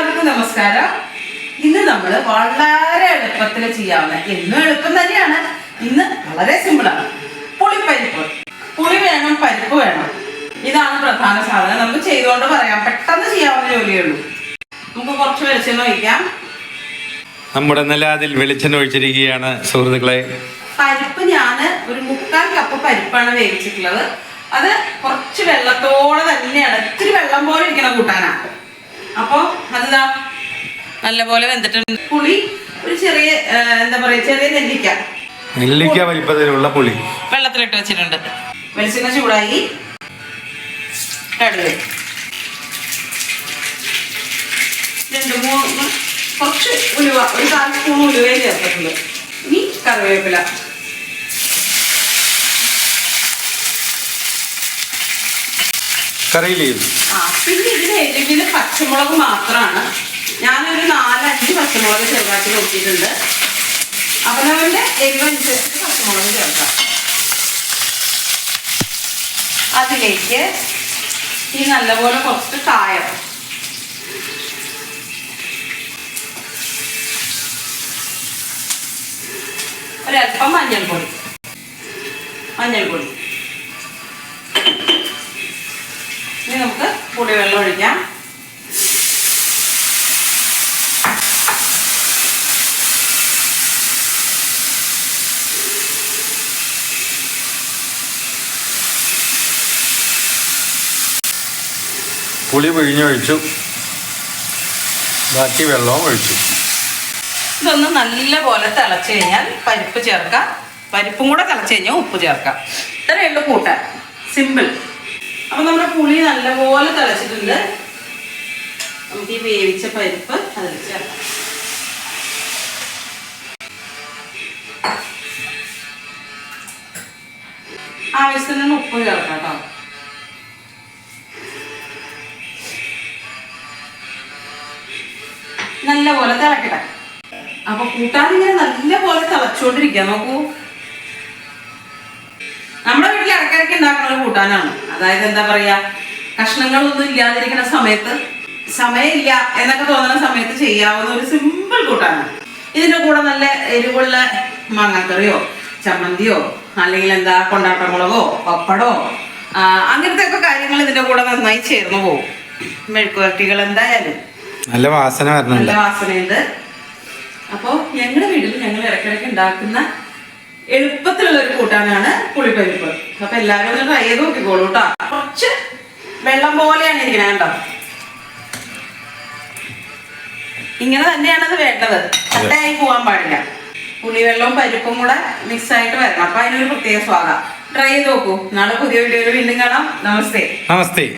എല്ലാവർക്കും നമസ്കാരം. ഇന്ന് നമ്മൾ വളരെ എളുപ്പത്തിൽ ചെയ്യാവുന്ന എന്നും എളുപ്പം തന്നെയാണ്. ഇന്ന് വളരെ സിമ്പിളാണ് പുളിപ്പരിപ്പ്. പുളി വേണം പരിപ്പ് വേണം. ഇതാണ് പ്രധാന സാധനം. നമുക്ക് ചെയ്തുകൊണ്ട് പറയാം. പെട്ടെന്ന് ചെയ്യാവുന്ന ജോലിയേ ഉള്ളൂ. നമുക്ക് കുറച്ച് വെളിച്ചെണ്ണ ഒഴിക്കാം. നമ്മുടെ നിലാതിൽ വെളിച്ചെണ്ണ ഒഴിച്ചിരിക്കുകയാണ് സുഹൃത്തുക്കളെ. പരിപ്പ് ഞാൻ ഒരു മുക്കാൽ കപ്പ് പരിപ്പാണ് വേവിച്ചിട്ടുള്ളത്. അത് കുറച്ച് വെള്ളത്തോടെ തന്നെയാണ്. ഇത്തിരി വെള്ളം പോലെ ഇരിക്കണം കൂട്ടാനാണ് അപ്പോൾ അതിതാ നല്ലപോലെ വെന്തിട്ടുണ്ട്. പുളി ഒരു ചെറിയ എന്താ പറയാ ചെറിയ നെല്ലിക്ക. നെല്ലിക്ക വലിപ്പത്തിലുള്ള പുളി. വെള്ളത്തിലിട്ട് വെച്ചിട്ടുണ്ട്. വെളിച്ചെണ്ണ ചൂടായി. കടുക്. രണ്ട് മൂന്ന് കുറച്ച് ഉലുവ ഒരു കാൽ സ്പൂൺ ഉലുവയിൽ ചേർത്തിട്ടുണ്ട്. ഇനി കറിവേപ്പില. കറിയിലെയും ആ പിന്നെ ഇതിന് എരിവിന് പച്ചമുളക് മാത്രമാണ് ഞാനൊരു നാലഞ്ച് പച്ചമുളക് ചെറുതാക്കി നോക്കിയിട്ടുണ്ട്. അവനവന്റെ എരിവനുസരിച്ച് പച്ചമുളക് ചേർക്കാം. അതിലേക്ക് ഈ നല്ലപോലെ കുറച്ച് കായം. ഒരല്പം മഞ്ഞൾപ്പൊടി. മഞ്ഞൾപ്പൊടി. ഇനി നമുക്ക് പുളിവെള്ളം ഒഴിക്കാം. പുളി പിഴിഞ്ഞൊഴിച്ചു ബാക്കി വെള്ളവും ഒഴിച്ചു. ഇതൊന്ന് നല്ല പോലെ തിളച്ച് കഴിഞ്ഞാൽ പരിപ്പ് ചേർക്കാം. പരിപ്പും കൂടെ തിളച്ച് കഴിഞ്ഞാൽ ഉപ്പ് ചേർക്കാം. ഇത്രയേ ഉള്ളൂ കൂട്ടാൻ. സിമ്പിൾ അപ്പം നമ്മുടെ പുളി നല്ലപോലെ തിളച്ചിട്ടുണ്ട്. നമുക്ക് ഈ വേവിച്ച പരിപ്പ് അതിൽ ചേർക്കാം. ആവശ്യത്തിന് ഉപ്പ് ചേർക്കാം കേട്ടോ. നല്ലപോലെ തിളക്കട്ടെ. അപ്പൊ കൂട്ടാൻ ഇങ്ങനെ നല്ലപോലെ തിളച്ചോണ്ടിരിക്കാം. നോക്കൂ. കൂട്ടാനാണ്. അതായത് എന്താ പറയാ കഷ്ണങ്ങളൊന്നും ഇല്ലാതിരിക്കുന്ന സമയത്ത് സമയമില്ല എന്നൊക്കെ തോന്നുന്ന സമയത്ത് ചെയ്യാവുന്ന ഒരു സിമ്പിൾ കൂട്ടാണ് ഇതിന്റെ കൂടെ നല്ല എരിവുള്ള മാങ്ങാക്കറിയോ ചമ്മന്തിയോ അല്ലെങ്കിൽ എന്താ കൊണ്ടാട്ടമുളകോ പപ്പടോ അങ്ങനത്തെ ഒക്കെ കാര്യങ്ങൾ ഇതിന്റെ കൂടെ നന്നായി ചേർന്ന് പോകും മെഴുക്കുവരട്ടികൾ എന്തായാലും. നല്ല വാസന നല്ല വാസനയുണ്ട്. അപ്പോൾ ഞങ്ങളുടെ വീട്ടിൽ ഞങ്ങൾ ഇടയ്ക്കിടയ്ക്ക് ഉണ്ടാക്കുന്ന എളുപ്പത്തിലുള്ള ഒരു കൂട്ടാനാണ് പുളിപ്പരിപ്പ്. അപ്പൊ എല്ലാവരും ഒന്ന് ട്രൈ ചെയ്ത് നോക്കിക്കോളൂ കേട്ടോ കുറച്ച് വെള്ളം പോലെയാണ് ഇരിക്കണേ കേട്ടോ ഇങ്ങനെ തന്നെയാണ് അത് വേണ്ടത്. കട്ടയായി പോകാൻ പാടില്ല. പുളിവെള്ളവും പരിപ്പും കൂടെ മിക്സ് ആയിട്ട് വരണം. അപ്പൊ അതിനൊരു പ്രത്യേക സ്വാദം. ട്രൈ ചെയ്ത് നോക്കൂ. നാളെ പുതിയ വീഡിയോയിൽ വീണ്ടും കാണാം. നമസ്തേ. നമസ്തേ.